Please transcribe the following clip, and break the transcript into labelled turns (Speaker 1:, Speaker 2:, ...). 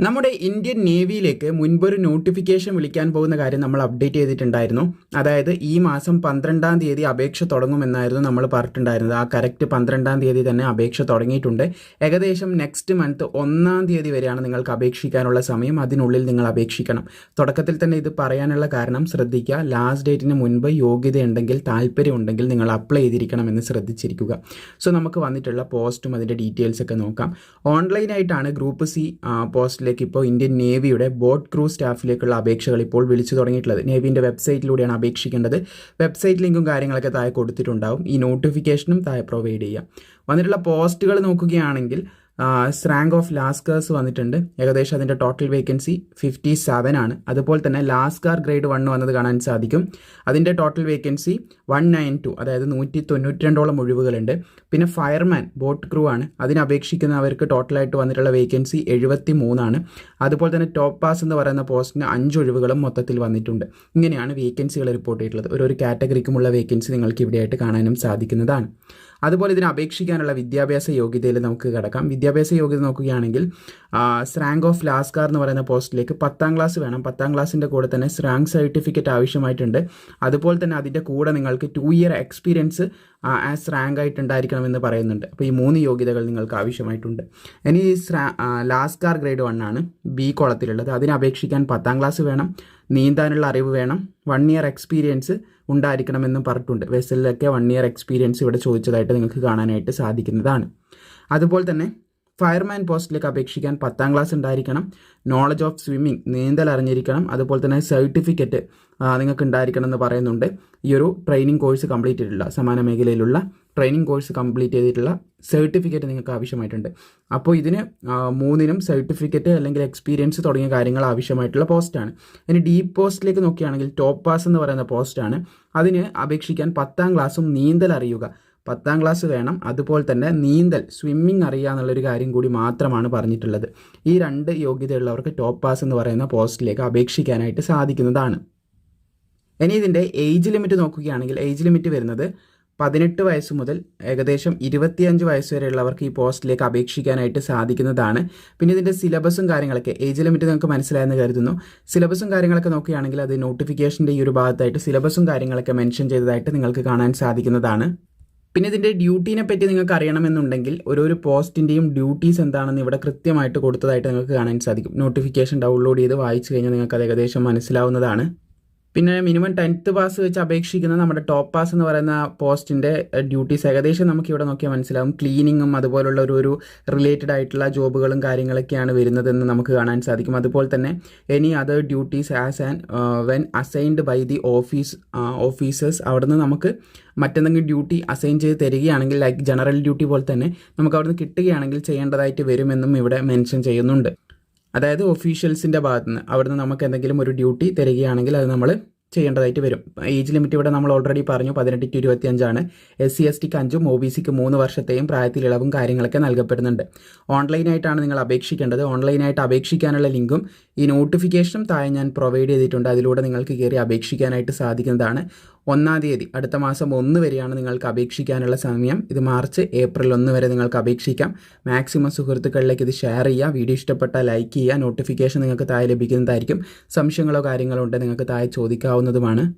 Speaker 1: നമ്മുടെ Indian നേവിയിലേക്ക് മുൻപൊരു notification വിളിക്കാൻ പോകുന്ന കാര്യം നമ്മൾ അപ്ഡേറ്റ് ചെയ്തിട്ടുണ്ടായിരുന്നു. അതായത് ഈ മാസം പന്ത്രണ്ടാം തീയതി അപേക്ഷ തുടങ്ങുമെന്നായിരുന്നു നമ്മൾ പറഞ്ഞിട്ടുണ്ടായിരുന്നത്. ആ കറക്റ്റ് പന്ത്രണ്ടാം തീയതി തന്നെ അപേക്ഷ തുടങ്ങിയിട്ടുണ്ട്. ഏകദേശം നെക്സ്റ്റ് മന്ത് ഒന്നാം തീയതി വരെയാണ് നിങ്ങൾക്ക് അപേക്ഷിക്കാനുള്ള സമയം. അതിനുള്ളിൽ നിങ്ങൾ അപേക്ഷിക്കണം. തുടക്കത്തിൽ തന്നെ ഇത് പറയാനുള്ള കാരണം ശ്രദ്ധിക്കുക. ലാസ്റ്റ് ഡേറ്റിന് മുൻപ് യോഗ്യതയുണ്ടെങ്കിൽ താല്പര്യമുണ്ടെങ്കിൽ നിങ്ങൾ അപ്ലൈ ചെയ്തിരിക്കണമെന്ന് ശ്രദ്ധിച്ചിരിക്കുക. സോ നമുക്ക് വന്നിട്ടുള്ള പോസ്റ്റും അതിന്റെ ഡീറ്റെയിൽസ് ഒക്കെ നോക്കാം. ഓൺലൈനായിട്ടാണ് ഗ്രൂപ്പ് സി പോസ്റ്റിൽ പോസ്റ്റിലേക്ക് ഇപ്പോൾ ഇന്ത്യൻ നേവിയുടെ ബോട്ട് ക്രൂ സ്റ്റാഫിലേക്കുള്ള അപേക്ഷകൾ ഇപ്പോൾ വിളിച്ചു തുടങ്ങിയിട്ടുള്ളത്. നേവിന്റെ വെബ്സൈറ്റിലൂടെയാണ് അപേക്ഷിക്കേണ്ടത്. വെബ്സൈറ്റ് ലിങ്കും കാര്യങ്ങളൊക്കെ താഴെ കൊടുത്തിട്ടുണ്ടാവും. ഈ നോട്ടിഫിക്കേഷനും താഴെ പ്രൊവൈഡ് ചെയ്യാം. വന്നിട്ടുള്ള പോസ്റ്റുകൾ നോക്കുകയാണെങ്കിൽ റാങ്ക് ഓഫ് ലാസ്കേഴ്സ് വന്നിട്ടുണ്ട്. ഏകദേശം അതിന്റെ ടോട്ടൽ വേക്കൻസി ഫിഫ്റ്റി സെവൻ ആണ്. അതുപോലെ തന്നെ ലാസ്കാർ ഗ്രേഡ് വൺ വന്നത് കാണാൻ സാധിക്കും. അതിന്റെ total vacancy one nine two അതായത് നൂറ്റി തൊണ്ണൂറ്റി രണ്ടോളം ഒഴിവുകളുണ്ട്. പിന്നെ ഫയർമാൻ ബോട്ട് ക്രൂ ആണ്. അതിന് അപേക്ഷിക്കുന്നവർക്ക് ടോട്ടലായിട്ട് വന്നിട്ടുള്ള വേക്കൻസി എഴുപത്തി മൂന്നാണ് അതുപോലെ തന്നെ ടോപ്പ് പാസ് എന്ന് പറയുന്ന പോസ്റ്റിന് അഞ്ച് ഒഴിവുകളും മൊത്തത്തിൽ വന്നിട്ടുണ്ട്. ഇങ്ങനെയാണ് വേക്കൻസികൾ റിപ്പോർട്ട് ചെയ്തിട്ടുള്ളത്. ഓരോ കാറ്റഗറിക്കുമുള്ള വേക്കൻസി നിങ്ങൾക്ക് ഇവിടെയായിട്ട് കാണാനും സാധിക്കുന്നതാണ്. അതുപോലെ ഇതിന് അപേക്ഷിക്കാനുള്ള വിദ്യാഭ്യാസ യോഗ്യതയിൽ നമുക്ക് കിടക്കാം. വിദ്യാഭ്യാസ യോഗ്യത നോക്കുകയാണെങ്കിൽ സ്രാങ്ക് ഓഫ് ലാസ്കാർ എന്ന് പറയുന്ന പോസ്റ്റിലേക്ക് പത്താം ക്ലാസ് വേണം. പത്താം ക്ലാസ്സിന്റെ കൂടെ തന്നെ സ്രാങ്ക് സർട്ടിഫിക്കറ്റ് ആവശ്യമായിട്ടുണ്ട്. അതുപോലെ തന്നെ അതിന്റെ കൂടെ നിങ്ങൾക്ക് two year experience as rank ആയിട്ട് ഉണ്ടായിരിക്കണമെന്ന് പറയുന്നുണ്ട്. അപ്പോൾ ഈ മൂന്ന് യോഗ്യതകൾ നിങ്ങൾക്ക് ആവശ്യമായിട്ടുണ്ട്. ഇനി ലാസ്കാർ ഗ്രേഡ് വൺ ആണ് ബി കോളത്തിലുള്ളത്. അതിന് അപേക്ഷിക്കാൻ പത്താം ക്ലാസ് വേണം. നീന്താനുള്ള അറിവ് വേണം. വൺ ഇയർ എക്സ്പീരിയൻസ് ഉണ്ടായിരിക്കണമെന്നും പറഞ്ഞിട്ടുണ്ട്. വെസലിലൊക്കെ വൺ ഇയർ എക്സ്പീരിയൻസ് ഇവിടെ ചോദിച്ചതായിട്ട് നിങ്ങൾക്ക് കാണാനായിട്ട് സാധിക്കുന്നതാണ്. അതുപോലെ തന്നെ ഫയർമാൻ പോസ്റ്റിലേക്ക് അപേക്ഷിക്കാൻ പത്താം ക്ലാസ് ഉണ്ടായിരിക്കണം. നോളജ് ഓഫ് സ്വിമ്മിംഗ് നീന്തൽ അറിഞ്ഞിരിക്കണം. അതുപോലെ തന്നെ സർട്ടിഫിക്കറ്റ് നിങ്ങൾക്ക് ഉണ്ടായിരിക്കണം എന്ന് പറയുന്നുണ്ട്. ഈ ഒരു ട്രെയിനിങ് കോഴ്സ് കംപ്ലീറ്റ് ചെയ്തിട്ടുള്ള സമാന മേഖലയിലുള്ള ട്രെയിനിങ് കോഴ്സ് കംപ്ലീറ്റ് ചെയ്തിട്ടുള്ള സർട്ടിഫിക്കറ്റ് നിങ്ങൾക്ക് ആവശ്യമായിട്ടുണ്ട്. അപ്പോൾ ഇതിന് മൂന്നിനും സർട്ടിഫിക്കറ്റ് അല്ലെങ്കിൽ എക്സ്പീരിയൻസ് തുടങ്ങിയ കാര്യങ്ങൾ ആവശ്യമായിട്ടുള്ള പോസ്റ്റാണ് ഇനി ഡീപ്പ് പോസ്റ്റിലേക്ക് നോക്കുകയാണെങ്കിൽ ടോപ്പ് പാസ് എന്ന് പറയുന്ന പോസ്റ്റാണ് അതിന് അപേക്ഷിക്കാൻ പത്താം ക്ലാസ്സും നീന്തൽ അറിയുക. പത്താം ക്ലാസ് വേണം. അതുപോലെ തന്നെ നീന്തൽ സ്വിമ്മിങ് അറിയുക എന്നുള്ളൊരു കാര്യം കൂടി മാത്രമാണ് പറഞ്ഞിട്ടുള്ളത്. ഈ രണ്ട് യോഗ്യതയുള്ളവർക്ക് ടോപ്പ് പാസ് എന്ന് പറയുന്ന പോസ്റ്റിലേക്ക് അപേക്ഷിക്കാനായിട്ട് സാധിക്കുന്നതാണ്. ഇനി ഇതിന്റെ ഏജ് ലിമിറ്റ് നോക്കുകയാണെങ്കിൽ ഏജ് ലിമിറ്റ് വരുന്നത് പതിനെട്ട് വയസ്സ് മുതൽ ഏകദേശം ഇരുപത്തിയഞ്ച് വയസ്സ് വരെയുള്ളവർക്ക് ഈ പോസ്റ്റിലേക്ക് അപേക്ഷിക്കാനായിട്ട് സാധിക്കുന്നതാണ്. പിന്നെ ഇതിന്റെ സിലബസും കാര്യങ്ങളൊക്കെ ഏജ് ലിമിറ്റ് നിങ്ങൾക്ക് മനസ്സിലായെന്ന് കരുതുന്നു. സിലബസും കാര്യങ്ങളൊക്കെ നോക്കുകയാണെങ്കിൽ അത് നോട്ടിഫിക്കേഷന്റെ ഈ ഒരു ഭാഗത്തായിട്ട് സിലബസും കാര്യങ്ങളൊക്കെ മെൻഷൻ ചെയ്തതായിട്ട് നിങ്ങൾക്ക് കാണാൻ സാധിക്കുന്നതാണ്. പിന്നെ ഇതിന്റെ ഡ്യൂട്ടീനെ പറ്റി നിങ്ങൾക്ക് അറിയണമെന്നുണ്ടെങ്കിൽ ഓരോരോ പോസ്റ്റിന്റെയും ഡ്യൂട്ടീസ് എന്താണെന്ന് ഇവിടെ കൃത്യമായിട്ട് കൊടുത്തതായിട്ട് നിങ്ങൾക്ക് കാണാൻ സാധിക്കും. നോട്ടിഫിക്കേഷൻ ഡൗൺലോഡ് ചെയ്ത് വായിച്ചു കഴിഞ്ഞാൽ നിങ്ങൾക്ക് അത് ഏകദേശം മനസ്സിലാവുന്നതാണ്. പിന്നെ മിനിമം ടെൻത്ത് പാസ് വെച്ച് അപേക്ഷിക്കുന്ന നമ്മുടെ ടോപ്പ് പാസ് എന്ന് പറയുന്ന പോസ്റ്റിന്റെ ഡ്യൂട്ടീസ് ഏകദേശം നമുക്ക് ഇവിടെ നോക്കിയാൽ മനസ്സിലാവും ക്ലീനിങ്ങും അതുപോലുള്ള ഒരു ഒരു റിലേറ്റഡ് ആയിട്ടുള്ള ജോബുകളും കാര്യങ്ങളൊക്കെയാണ് വരുന്നതെന്ന് നമുക്ക് കാണാൻ സാധിക്കും. അതുപോലെ തന്നെ any other duties as and when assigned by the office officers അവിടുന്ന് നമുക്ക് മറ്റെന്തെങ്കിലും ഡ്യൂട്ടി അസൈൻ ചെയ്ത് തരികയാണെങ്കിൽ ലൈക്ക് ജനറൽ ഡ്യൂട്ടി പോലെ തന്നെ നമുക്ക് അവിടുന്ന് കിട്ടുകയാണെങ്കിൽ ചെയ്യേണ്ടതായിട്ട് വരുമെന്നും ഇവിടെ മെൻഷൻ ചെയ്യുന്നുണ്ട്. അതായത് ഒഫീഷ്യൽസിന്റെ ഭാഗത്തുനിന്ന് അവിടുന്ന് നമുക്ക് എന്തെങ്കിലും ഒരു ഡ്യൂട്ടി തരികയാണെങ്കിൽ അത് നമ്മൾ ചെയ്യേണ്ടതായിട്ട് വരും. ഏജ് ലിമിറ്റ് ഇവിടെ നമ്മൾ ഓൾറെഡി പറഞ്ഞു പതിനെട്ട് ടു ഇരുപത്തി അഞ്ചാണ് എസ് സി എസ് ടിക്ക് അഞ്ചും ഒ ബി സിക്ക് മൂന്ന് വർഷത്തെയും പ്രായത്തിൽ ഇളവും കാര്യങ്ങളൊക്കെ നൽകപ്പെടുന്നുണ്ട്. ഓൺലൈനായിട്ടാണ് നിങ്ങൾ അപേക്ഷിക്കേണ്ടത്. ഓൺലൈനായിട്ട് അപേക്ഷിക്കാനുള്ള ലിങ്കും ഈ നോട്ടിഫിക്കേഷനും താഴെ ഞാൻ പ്രൊവൈഡ് ചെയ്തിട്ടുണ്ട്. അതിലൂടെ നിങ്ങൾക്ക് കയറി അപേക്ഷിക്കാനായിട്ട് സാധിക്കുന്നതാണ്. ഒന്നാം തീയതി അടുത്ത മാസം ഒന്ന് വരെയാണ് നിങ്ങൾക്ക് അപേക്ഷിക്കാനുള്ള സമയം. ഇത് മാർച്ച് ഏപ്രിൽ ഒന്ന് വരെ നിങ്ങൾക്ക് അപേക്ഷിക്കാം. മാക്സിമം സുഹൃത്തുക്കളിലേക്ക് ഇത് ഷെയർ ചെയ്യുക. വീഡിയോ ഇഷ്ടപ്പെട്ടാൽ ലൈക്ക് ചെയ്യുക. നോട്ടിഫിക്കേഷൻ നിങ്ങൾക്ക് താഴെ ലഭിക്കുന്നതായിരിക്കും. സംശയങ്ങളോ കാര്യങ്ങളോ ഉണ്ടെങ്കിൽ നിങ്ങൾക്ക് താഴെ ചോദിക്കാവുന്നതുമാണ്.